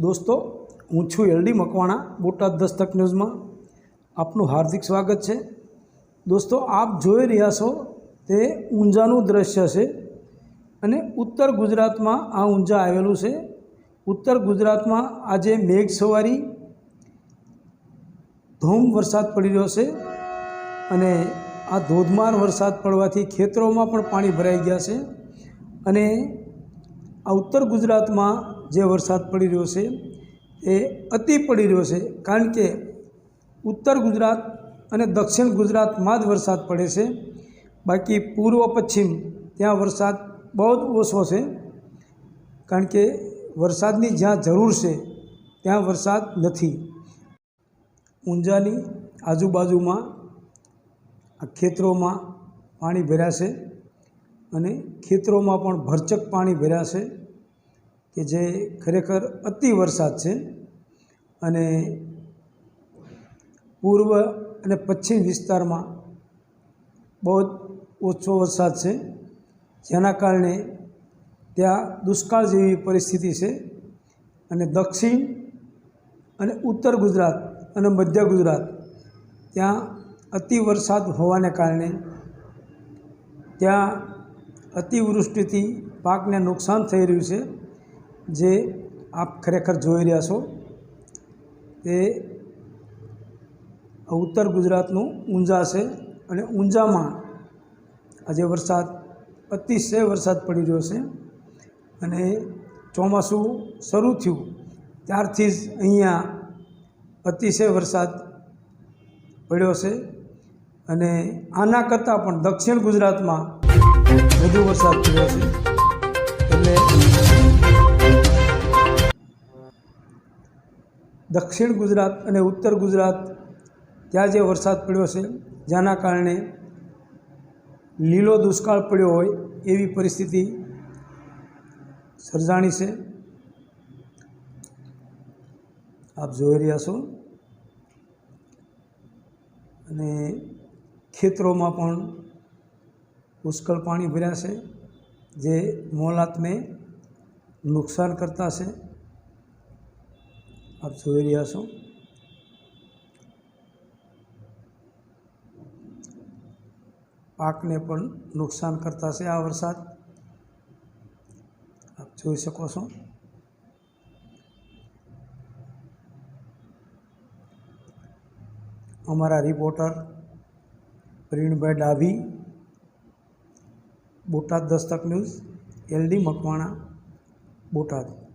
દોસ્તો, હું છું એલડી મકવાણા, બોટાદ દસ્તક ન્યૂઝમાં. આપનું હાર્દિક સ્વાગત છે. દોસ્તો, આપ જોઈ રહ્યા છો તે ઊંઝાનું દ્રશ્ય છે અને ઉત્તર ગુજરાતમાં આ ઊંઝા આવેલું છે. ઉત્તર ગુજરાતમાં આજે મેઘ સવારી ધૂમ વરસાદ પડી રહ્યો છે અને આ ધોધમાર વરસાદ પડવાથી ખેતરોમાં પણ પાણી ભરાઈ ગયા છે અને આ ઉત્તર ગુજરાતમાં જે વરસાદ પડી રહ્યો છે, એ અતિ પડી રહ્યો છે, કારણ કે ઉત્તર ગુજરાત અને દક્ષિણ ગુજરાતમાં જ વરસાદ પડે છે. બાકી પૂર્વ પશ્ચિમ ત્યાં વરસાદ બહુ જ ઓછો છે, કારણ કે વરસાદની જ્યાં જરૂર છે, ત્યાં વરસાદ નથી. ઊંઝાની આજુબાજુમાં આ ખેતરોમાં પાણી ભર્યા છે અને ખેતરોમાં પણ ભરચક પાણી ભર્યા છે. કે જે ખરેખર અતિ વરસાદ છે અને પૂર્વ અને પશ્ચિમ વિસ્તારમાં બહુ ઓછો વરસાદ છે. જેના કારણે ત્યાં દુષ્કાળ જેવી પરિસ્થિતિ છે અને દક્ષિણ અને ઉત્તર ગુજરાત અને મધ્ય ગુજરાત ત્યાં અતિ વરસાદ હોવાને કારણે ત્યાં અતિવૃષ્ટિથી પાકને નુકસાન થઈ રહ્યું છે. જે આપ ખરેખર જોઈ રહ્યા છો તે ઉત્તર ગુજરાતનું ઊંઝા છે અને ઊંઝામાં આજે વરસાદ, અતિશય વરસાદ પડી રહ્યો છે અને ચોમાસું શરૂ થયું. ત્યારથી જ અહીંયા અતિશય વરસાદ પડ્યો છે અને આના કરતાં પણ દક્ષિણ ગુજરાતમાં વધુ વરસાદ પડ્યો છે. એટલે દક્ષિણ ગુજરાત અને ઉત્તર ગુજરાત ત્યાં જે વરસાદ પડ્યો છે, જેના કારણે લીલો દુષ્કાળ પડ્યો હોય એવી પરિસ્થિતિ સર્જાણી છે. આપ જોઈ રહ્યા છો. અને ખેતરોમાં પણ પુષ્કળ પાણી ભર્યા છે, જે મોલાતને નુકસાન કરતા છે. આપ જોઈ રહ્યા છો પાકને પણ નુકસાન કરતા છે આ વરસાદ. આપ જોઈ શકો છો. અમારા reporter Pravinbhai Dabhi, Botad Dastak news, L D Makwana, Botad.